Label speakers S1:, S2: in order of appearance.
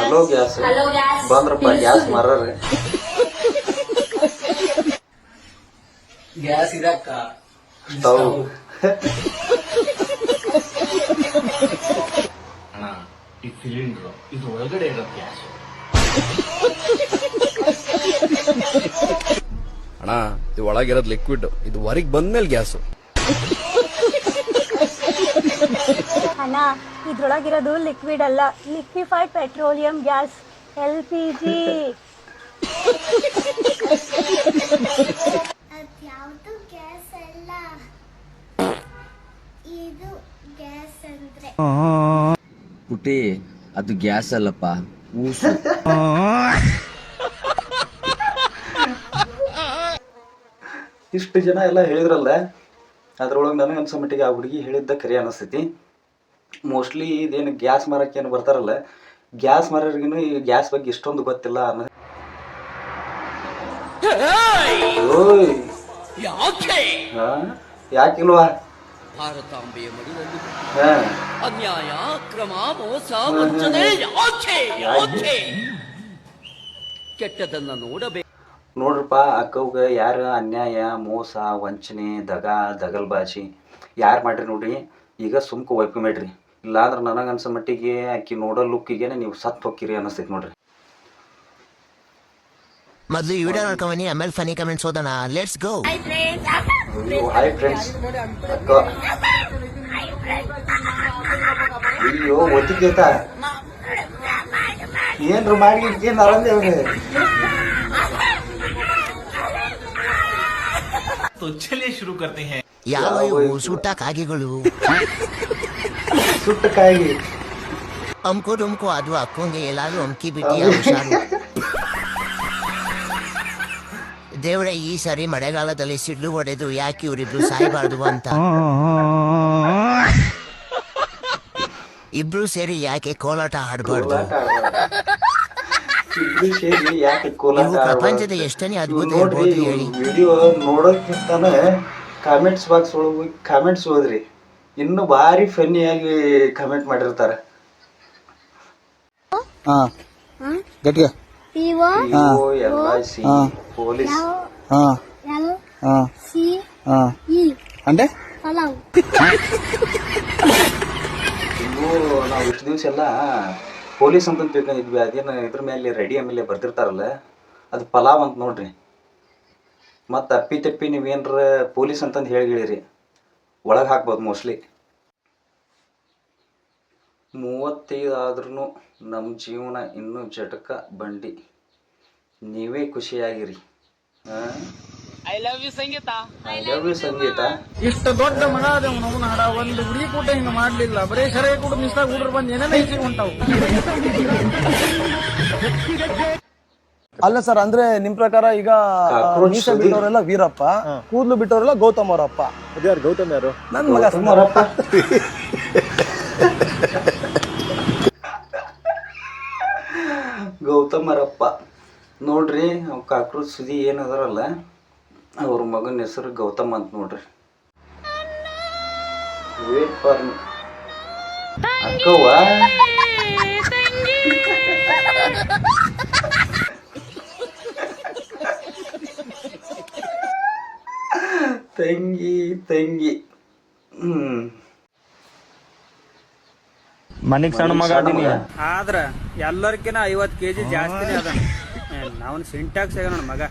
S1: Hello gas ಬಂದ್ರಪ್ಪ gas ಮರ್ರಿ
S2: gas ಇದಕ್ಕ
S1: ಸ್ಟವ್
S3: ಅಣ್ಣ ಈ ಸಿಲಿಂಡರ್ ಇದು ಒಳಗಡೆ ಇರೋ ಗ್ಯಾಸ್.
S4: ಅಣ್ಣ ಇದು ಒಳಗಿರೋದು ಲಿಕ್ವಿಡ್ ಇದು ಹೊರಗೆ ಬಂದ್ಮೇಲೆ ಗ್ಯಾಸು.
S5: ಅಣ್ಣ ಇದ್ರೊಳಗಿರೋದು ಲಿಕ್ವಿಡ್ ಅಲ್ಲ. Liquefied petroleum gas L P G
S6: ಅದ್ಯಾವುದು ಗ್ಯಾಸ್ ಅಲ್ಲ? ಇದು ಗ್ಯಾಸ್ ಅಂದ್ರೆ?
S7: ಪುಟಿ ಅದು ಗ್ಯಾಸ್ ಅಲ್ಲಪ್ಪ. ಊಸು.
S1: ಇಷ್ಟು ಜನ ಎಲ್ಲ ಹೇಳಿದ್ರಲ್ಲ ಅದ್ರೊಳಗೆ ನನಗೆ ಅನ್ಸೋ ಮಟ್ಟಿಗೆ ಆ ಹುಡುಗಿ ಹೇಳಿದ್ದ ಕರೆ ಅನಿಸ್ತೈತಿ. ಮೋಸ್ಟ್ಲಿ ಇದೇನು ಗ್ಯಾಸ್ ಮಾರಕ್ಕೆ ಏನು ಬರ್ತಾರಲ್ಲ ಗ್ಯಾಸ್ ಮಾರೋರಿಗೂ ಈ ಗ್ಯಾಸ್ ಬಗ್ಗೆ ಇಷ್ಟೊಂದು ಗೊತ್ತಿಲ್ಲ ಅನ್ನೋ ಓಯ್. ಹಾ? ಯಾಕಿಲ್ವಾ?
S7: ಭಾರತಾಂಬೆಯ ಮಡಿಲಲ್ಲಿ ಅನ್ಯಾಯ ಕ್ರಮ ಮೋಸ ವಂಚನೆ ಯಾಕೆ? ಯಾಕೆ? ಕೆಟ್ಟದನ್ನ ನೋಡಬೇಕು
S1: ನೋಡ್ರಪ್ಪ ಅಕ್ಕವ್ಗ ಯಾರು ಅನ್ಯಾಯ ಮೋಸ ವಂಚನೆ ದಗ ದಗಲ್ಬಾಜಿ ಯಾರು ಮಾಡ್ರಿ ನೋಡ್ರಿ? ಈಗ ಸುಮ್ಕ ಒಪ್ಕೊಂಬೇಡ್ರಿ ಇಲ್ಲಾಂದ್ರೆ ನನಗೆ ಅನ್ಸೋ ಮಟ್ಟಿಗೆ ಆಕಿ ನೋಡೋ ಲುಕ್ಕಿಗೆ ನೀವು ಸತ್ತು ಹೋಗ್ಕಿರಿ ಅನಿಸ್ತೈತಿ ನೋಡ್ರಿ
S8: ಮೊದಲು ಈ ವಿಡಿಯೋ ನೋಡ್ಕೊಂಡ್ ಬನ್ನಿ ಆಮೇಲೆ ಫನಿ ಕಮೆಂಟ್ಸ್ ಓದೋಣ ಲೆಟ್ಸ್ ಗೋ
S1: ಅಯ್ಯೋ ಹಾಯ್ ಫ್ರೆಂಡ್ಸ್ ಅಕ್ಕ ಅಯ್ಯೋ ಒತ್ತಿಕೇತ ಏನ್ರು ಮಾಡಿ ಏನು ಅರಂದೇವ್ರಿ
S3: तो चलिए शुरू करते हैं
S8: ಯಾವ ಇವು? ಸುಟ್ಟ ಕಾಗೆಗಳು.
S1: ಸುಟ್ಟ ಕಾಯಿ
S8: ಅಮ್ಕೋ ಡುಮ್ಕೋ ಅದು ಅಕ್ಕೊಂಗೆ ಎಲ್ಲಾರು ಅಮ್ಕಿ ಬಿಟ್ಟಿಯ ಹುಷಾರು. ದೇವ್ರೆ ಈ ಸರಿ ಮಳೆಗಾಲದಲ್ಲಿ ಸಿಡ್ಲು ಹೊಡೆದು ಯಾಕೆ ಇವರಿಬ್ರು ಸಾಯಬಾರ್ದು ಅಂತ? ಇಬ್ರು ಸೇರಿ ಯಾಕೆ ಕೋಲಾಟ ಆಡಬಾರ್ದು?
S1: ಕೋಲಾಟ ಆಡ್ಬಾರ್ದು. ಇಬ್ರು ಸೇರಿ ಯಾಕೆ ಕೋಲಾಟ
S8: ಇವು
S1: ಆಡ್ಬಾರ್ದು?
S8: ಪ್ರಪಂಚದ ಎಷ್ಟನೇ ಅದ್ಭುತ ಇರ್ಬೋದು ಹೇಳಿ.
S1: ವಿಡಿಯೋ ನೋಡೋಕ್ಕಿಂತಾನ ಕಾಮೆಂಟ್ಸ್ ಬಾಕ್ಸ್ ಒಳಗೆ ಕಾಮೆಂಟ್ಸ್ ಓದ್ರಿ. ಇನ್ನು ಭಾರಿ ಫನ್ನಿಯಾಗಿ ಕಾಮೆಂಟ್ ಮಾಡಿರ್ತಾರೆ.
S6: PO
S1: L I C police.
S6: L C E.
S4: ಅಂದ್ರೆ
S6: ಪಲಾವ್.
S1: ಇವು ನಾವು ಇಷ್ಟು ದಿವಸ ಎಲ್ಲ ಪೊಲೀಸ್ ಅಂತ ತಿಳ್ಕೊಂಡಿದ್ವಿ. ಅದೇನು ಇದ್ರ ಮೇಲೆ ರೆಡಿ ಆಮೇಲೆ ಬರ್ತಿರ್ತಾರಲ್ಲ ಅದು ಪಲಾವ್ ಅಂತ ನೋಡ್ರಿ. ಮತ್ತು ಅಪ್ಪಿ ತಪ್ಪಿ ನೀವೇನ್ರ ಪೊಲೀಸ್ ಅಂತಂದು ಹೇಳಿರಿ ಒಳಗೆ ಹಾಕ್ಬೋದು ಮೋಸ್ಟ್ಲಿ. ಮೂವತ್ತೈದು ಆದ್ರೂ ನಮ್ಮ ಜೀವನ ಇನ್ನೂ ಜಟಕ ಬಂಡಿ. ನೀವೇ ಖುಷಿಯಾಗಿರಿ. I love you Sangeetha. I love you Sangeetha.
S2: ಇಷ್ಟ ದೊಡ್ಡ ಮಗ ಅದ ನಾವು ನಾಡ ಒಂದು ಹುಡುಗಿ ಕೂಟ ಹಿಂಗ ಮಾಡ್ಲಿಲ್ಲ. ಬರೇ ಸರಿ ಕೂಡ ಮಿಸ್ಟಾಗ ಹುಡ್ರು ಬಂದು ಏನೇನ ಹೆಚ್ಚಿಗೆ ಹೊಂಟಾವು.
S9: ಅಲ್ಲ ಸರ್ ಅಂದ್ರೆ ನಿಮ್ ಪ್ರಕಾರ ಈಗ ಮೀಸೆ ಬಿಟ್ಟವರೆಲ್ಲ ವೀರಪ್ಪ ಕೂದಲು ಬಿಟ್ಟವರೆಲ್ಲ ಗೌತಮ್ ಅವರಪ್ಪ.
S10: ಅದ್ಯಾರು ಗೌತಮ್ ಯಾರು?
S9: ನನ್ ಮಗ
S1: ಸುಮಾರಪ್ಪ ಗೌತಮರಪ್ಪ ನೋಡ್ರಿ ಅವ್ ಕಾಕ್ರೋಚ್ ಸುದಿ ಏನದಾರಲ್ಲ ಅವ್ರ ಮಗನ ಹೆಸರು ಗೌತಮ್ ಅಂತ ನೋಡ್ರಿ. ವೇಟ್ ಫಾರ್ ಅಕ್ಕವ್ವ. ತಂಗಿ ತಂಗಿ. ಹ್ಮ್.
S10: ಮನಿಗ್ ಸಣ್ಣ ಮಗ ಅದೀನಿ.
S2: ಆದ್ರ ಎಲ್ಲರ್ಕಿನ ಐವತ್ ಕೆಜಿ ಜಾಸ್ತಿನೇ ಅದ. ನಾವ್ ಸಿಂಟ್ಯಾಕ್ಸ್ ಆಗ್ಯಾನ ನನ್ ಮಗ.